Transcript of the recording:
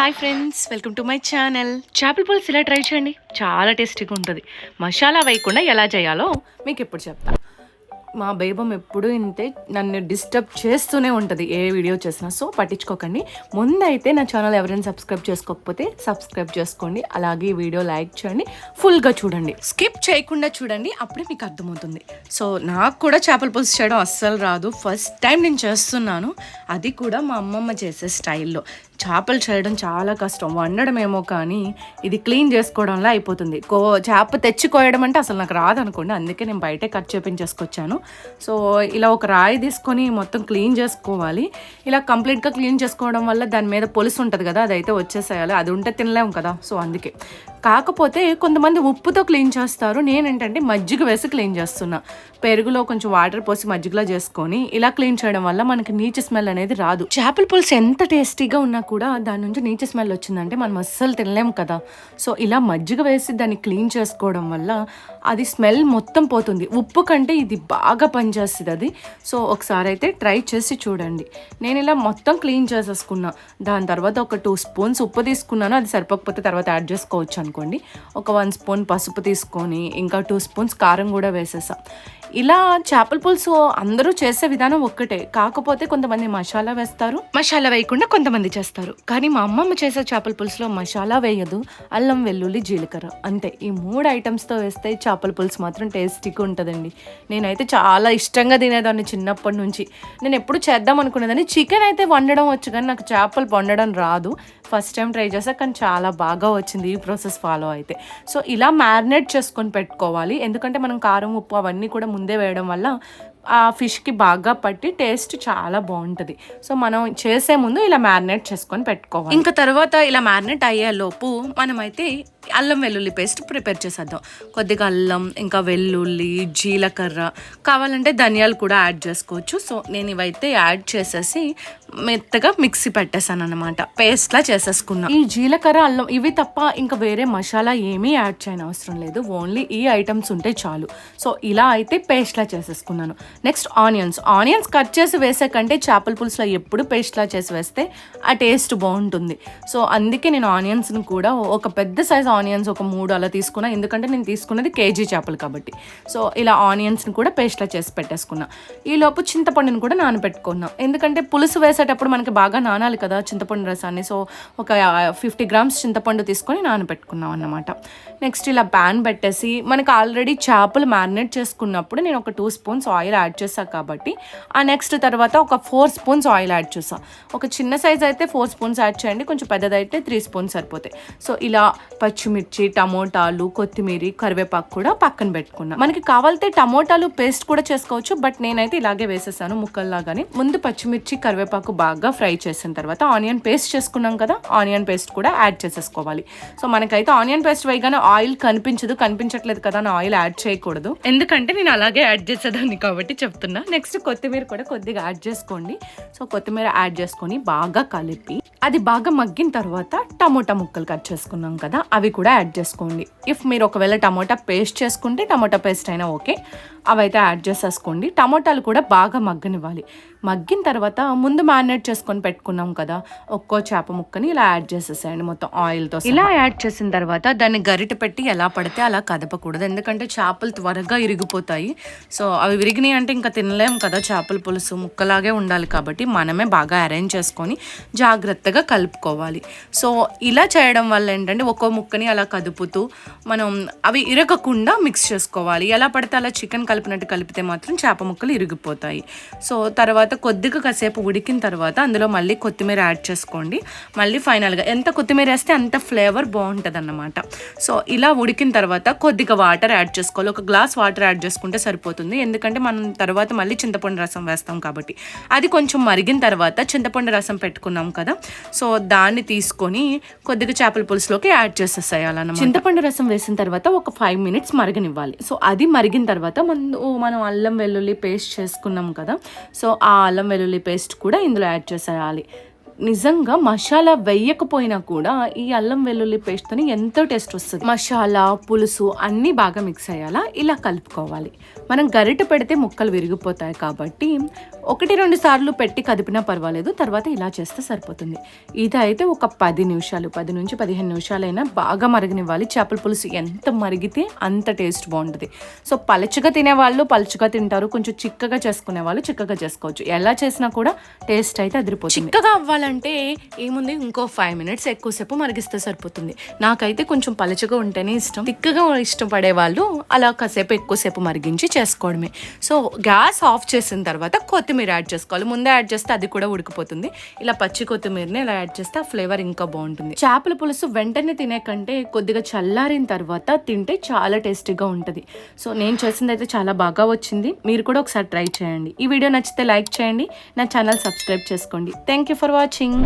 Hi friends welcome to my channel చేపల పులుసు ఇలా ట్రై చేయండి. చాలా టేస్టీగా ఉంటుంది. మసాలా వేయకుండా ఎలా చేయాలో మీకు ఎప్పుడు చెప్తా. మా బేబం ఎప్పుడు ఇంతే నన్ను డిస్టర్బ్ చేస్తూనే ఉంటుంది. ఏ వీడియో చేసినా. సో పట్టించుకోకండి. ముందైతే నా ఛానల్ ఎవరైనా సబ్స్క్రైబ్ చేసుకోకపోతే సబ్స్క్రైబ్ చేసుకోండి. అలాగే ఈ వీడియో లైక్ చేయండి. ఫుల్గా చూడండి. స్కిప్ చేయకుండా చూడండి. అప్పుడే మీకు అర్థమవుతుంది. సో నాకు కూడా చేపల పులుసు చేయడం అస్సలు రాదు. ఫస్ట్ టైం నేను చేస్తున్నాను. అది కూడా మా అమ్మమ్మ చేసే స్టైల్లో చేపలు చేయడం చాలా కష్టం. వండడం ఏమో కానీ ఇది క్లీన్ చేసుకోవడంలో అయిపోతుంది. కో చేప తెచ్చి కోయడం అంటే అసలు నాకు రాదనుకోండి. అందుకే నేను బయటే కట్ చేపించేసుకొచ్చాను. సో ఇలా ఒక రాయి తీసుకొని మొత్తం క్లీన్ చేసుకోవాలి. ఇలా కంప్లీట్గా క్లీన్ చేసుకోవడం వల్ల దాని మీద పొలుసు ఉంటుంది కదా అదైతే వచ్చేసేయాలి. అది ఉంటే తినలేము కదా. సో అందుకే. కాకపోతే కొంతమంది ఉప్పుతో క్లీన్ చేస్తారు. నేనేంటంటే మజ్జిగ వేసి క్లీన్ చేస్తున్నా. పెరుగులో కొంచెం వాటర్ పోసి మజ్జిగలో చేసుకొని ఇలా క్లీన్ చేయడం వల్ల మనకి నీచు స్మెల్ అనేది రాదు. చేపల పులుసు ఎంత టేస్టీగా ఉన్నా కూడా దాని నుంచి నీచు స్మెల్ వచ్చిందంటే మనం అస్సలు తినలేము కదా. సో ఇలా మజ్జిగ వేసి దాన్ని క్లీన్ చేసుకోవడం వల్ల అది స్మెల్ మొత్తం పోతుంది. ఉప్పు కంటే ఇది బాగా పనిచేస్తుంది అది. సో ఒకసారి అయితే ట్రై చేసి చూడండి. నేను ఇలా మొత్తం క్లీన్ చేసేసుకున్నా. దాని తర్వాత ఒక టూ స్పూన్స్ ఉప్పు తీసుకున్నాను. అది సరిపోకపోతే తర్వాత యాడ్ చేసుకోవచ్చు అనుకోండి. ఒక వన్ స్పూన్ పసుపు తీసుకొని ఇంకా టూ స్పూన్స్ కారం కూడా వేసేసా. ఇలా చేపల పులుసు అందరూ చేసే విధానం ఒక్కటే. కాకపోతే కొంతమంది మసాలా వేస్తారు. మసాలా వేయకుండా కొంతమంది చేస్తారు. కానీ మా అమ్మమ్మ చేసే చేపల పులుసులో మసాలా వేయదు. అల్లం వెల్లుల్లి జీలకర్ర. అంతే. ఈ మూడు ఐటమ్స్తో వేస్తే చేపల పులుసు మాత్రం టేస్టీగా ఉంటుందండి. నేనైతే చాలా ఇష్టంగా తినేదాన్ని చిన్నప్పటి నుంచి. నేను ఎప్పుడు చేద్దాం అనుకునేదాన్ని. చికెన్ అయితే వండడం వచ్చు కానీ నాకు చేపలు వండడం రాదు. ఫస్ట్ టైం ట్రై చేసా కానీ చాలా బాగా వచ్చింది ఈ ప్రాసెస్ ఫాలో అయితే. సో ఇలా మ్యారినేట్ చేసుకొని పెట్టుకోవాలి. ఎందుకంటే మనం కారం ఉప్పు అవన్నీ కూడా ముందే వేయడం వల్ల ఆ ఫిష్కి బాగా పట్టి టేస్ట్ చాలా బాగుంటుంది. సో మనం చేసే ముందు ఇలా మ్యారినేట్ చేసుకొని పెట్టుకోవాలి. ఇంకా తర్వాత ఇలా మ్యారినేట్ అయ్యే లోపు మనమైతే అల్లం వెల్లుల్లి పేస్ట్ ప్రిపేర్ చేసేద్దాం. కొద్దిగా అల్లం ఇంకా వెల్లుల్లి జీలకర్ర కావాలంటే ధనియాలు కూడా యాడ్ చేసుకోవచ్చు. సో నేను ఇవైతే యాడ్ చేసేసి మెత్తగా మిక్సీ పెట్టేశాను అనమాట పేస్ట్లా చేసేసుకున్నా. ఈ జీలకర్ర అల్లం ఇవి తప్ప ఇంకా వేరే మసాలా ఏమీ యాడ్ చేయని అవసరం లేదు. ఓన్లీ ఈ ఐటమ్స్ ఉంటే చాలు. సో ఇలా అయితే పేస్ట్లా చేసేసుకున్నాను. నెక్స్ట్ ఆనియన్స్ ఆనియన్స్ కట్ చేసి వేసే కంటే చేపల పులుసులో ఎప్పుడు పేస్ట్లా చేసి వేస్తే ఆ టేస్ట్ బాగుంటుంది. సో అందుకే నేను ఆనియన్స్ని కూడా ఒక పెద్ద సైజ్ ఆనియన్స్ ఒక మూడు అలా తీసుకున్నా. ఎందుకంటే నేను తీసుకున్నది కేజీ చేపలు కాబట్టి. సో ఇలా ఆనియన్స్ని కూడా పేస్ట్లా చేసి పెట్టేసుకున్నా. ఈలోపు చింతపండుని కూడా నానబెట్టుకున్నా. ఎందుకంటే పులుసు వేసేటప్పుడు మనకి బాగా నానాలి కదా చింతపండు రసాన్ని. సో ఒక ఫిఫ్టీ గ్రామ్స్ చింతపండు తీసుకొని నానబెట్టుకున్నాం అన్నమాట. నెక్స్ట్ ఇలా ప్యాన్ పెట్టేసి మనకి ఆల్రెడీ చేపలు మ్యారినేట్ చేసుకున్నప్పుడు నేను ఒక టూ స్పూన్స్ ఆయిల్ యాడ్ చేశాను కాబట్టి ఆ నెక్స్ట్ తర్వాత ఒక ఫోర్ స్పూన్స్ ఆయిల్ యాడ్ చేసా ఒక చిన్న సైజ్ అయితే ఫోర్ స్పూన్స్ యాడ్ చేయండి కొంచెం పెద్దదైతే త్రీ స్పూన్స్ సరిపోతాయి. సో ఇలా పచ్చిమిర్చి టమోటాలు కొత్తిమీర కరివేపాకు కూడా పక్కన పెట్టుకున్నాం. మనకి కావాలితే టమోటాలు పేస్ట్ కూడా చేసుకోవచ్చు బట్ నేనైతే ఇలాగే వేసేసాను ముక్కల్లాగానే. ముందు పచ్చిమిర్చి కరివేపాకు బాగా ఫ్రై చేసిన తర్వాత ఆనియన్ పేస్ట్ చేసుకున్నాం కదా ఆనియన్ పేస్ట్ కూడా యాడ్ చేసేసుకోవాలి. సో మనకైతే ఆనియన్ పేస్ట్ వేయగానే ఆయిల్ కనిపించదు కనిపించట్లేదు కదా అని ఆయిల్ యాడ్ చేయకూడదు. ఎందుకంటే నేను అలాగే యాడ్ చేసేదాన్ని కాబట్టి చెప్తున్నా. నెక్స్ట్ కొత్తిమీర కూడా కొద్దిగా యాడ్ చేసుకోండి. సో కొత్తిమీర యాడ్ చేసుకొని బాగా కలిపి అది బాగా మగ్గిన తర్వాత టమోటా ముక్కలు కట్ చేసుకున్నాం కదా అవి కూడా యాడ్ చేసుకోండి. ఇఫ్ మీరు ఒకవేళ టమోటా పేస్ట్ చేసుకుంటే టమోటా పేస్ట్ అయినా ఓకే అవైతే యాడ్ చేసేసుకోండి. టమోటాలు కూడా బాగా మగ్గనివ్వాలి. మగ్గిన తర్వాత ముందు మ్యారినేట్ చేసుకొని పెట్టుకున్నాం కదా ఒక్కో చేప ముక్కని ఇలా యాడ్ చేసేసేయండి మొత్తం ఆయిల్తో ఇలా యాడ్ చేసిన తర్వాత దాన్ని గరిట పెట్టి ఎలా పడితే అలా కదపకూడదు. ఎందుకంటే చేపలు త్వరగా ఇరిగిపోతాయి. సో అవి విరిగినాయి అంటే ఇంకా తినలేము కదా చేపల పులుసు ముక్కలాగే ఉండాలి కాబట్టి మనమే బాగా అరేంజ్ చేసుకొని జాగ్రత్తగా కలుపుకోవాలి. సో ఇలా చేయడం వల్ల ఏంటంటే ఒక్కో ముక్కని అలా కదుపుతూ మనం అవి ఇరగకుండా మిక్స్ చేసుకోవాలి. ఎలా పడితే అలా చికెన్ కలిపినట్టు కలిపితే మాత్రం చేప ముక్కలు ఇరిగిపోతాయి. సో తర్వాత కొద్దిగా కాసేపు ఉడికిన తర్వాత అందులో మళ్ళీ కొత్తిమీర యాడ్ చేసుకోండి. మళ్ళీ ఫైనల్గా ఎంత కొత్తిమీర వేస్తే అంత ఫ్లేవర్ బాగుంటుంది అన్నమాట సో ఇలా ఉడికిన తర్వాత కొద్దిగా వాటర్ యాడ్ చేసుకోవాలి. ఒక గ్లాస్ వాటర్ యాడ్ చేసుకుంటే సరిపోతుంది. ఎందుకంటే మనం తర్వాత మళ్ళీ చింతపండు రసం వేస్తాం కాబట్టి. అది కొంచెం మరిగిన తర్వాత చింతపండు రసం పెట్టుకున్నాం కదా. సో దాన్ని తీసుకొని కొద్దిగా చేపల పులుసులోకి యాడ్ చేసేసేయాలన్నమాట. చింతపండు రసం వేసిన తర్వాత ఒక ఫైవ్ మినిట్స్ మరగనివ్వాలి. సో అది మరిగిన తర్వాత మనం మనం అల్లం వెల్లుల్లి పేస్ట్ చేసుకున్నాం కదా. సో ఆ అల్లం వెల్లుల్లి పేస్ట్ కూడా ఇందులో యాడ్ చేసేయాలి. నిజంగా మసాలా వేయకపోయినా కూడా ఈ అల్లం వెల్లుల్లి పేస్ట్తోని ఎంతో టేస్ట్ వస్తుంది. మసాలా పులుసు అన్నీ బాగా మిక్స్ అయ్యాలా ఇలా కలుపుకోవాలి. మనం గరిట పెడితే ముక్కలు విరిగిపోతాయి కాబట్టి ఒకటి రెండు సార్లు పెట్టి కదిపినా పర్వాలేదు తర్వాత ఇలా చేస్తే సరిపోతుంది. ఇది అయితే ఒక పది నిమిషాలు పది నుంచి పదిహేను నిమిషాలైనా బాగా మరగనివ్వాలి. చేపల పులుసు ఎంత మరిగితే అంత టేస్ట్ బాగుంటుంది. సో పలచగా తినేవాళ్ళు పలచగా తింటారు. కొంచెం చిక్కగా చేసుకునే వాళ్ళు చిక్కగా చేసుకోవచ్చు. ఎలా చేసినా కూడా టేస్ట్ అయితే అదిరిపోతుంది. చిక్కగా అవ్వాలంటే అంటే ఏముంది? ఇంకో ఫైవ్ మినిట్స్ ఎక్కువసేపు మరిగిస్తే సరిపోతుంది. నాకైతే కొంచెం పలుచగా ఉంటేనే ఇష్టం. తిక్కగా ఇష్టపడే వాళ్ళు అలా కాసేపు ఎక్కువసేపు మరిగించి చేసుకోవడమే. సో గ్యాస్ ఆఫ్ చేసిన తర్వాత కొత్తిమీర యాడ్ చేసుకోవాలి. ముందే యాడ్ చేస్తే అది కూడా ఉడికిపోతుంది. ఇలా పచ్చి కొత్తిమీరని ఇలా యాడ్ చేస్తే ఆ ఫ్లేవర్ ఇంకా బాగుంటుంది. చేపల పులుసు వెంటనే తినే కంటే కొద్దిగా చల్లారిన తర్వాత తింటే చాలా టేస్టీగా ఉంటుంది. సో నేను చేసింది అయితే చాలా బాగా వచ్చింది. మీరు కూడా ఒకసారి ట్రై చేయండి. ఈ వీడియో నచ్చితే లైక్ చేయండి. నా ఛానల్ సబ్స్క్రైబ్ చేసుకోండి. Thank you for watching. 亲。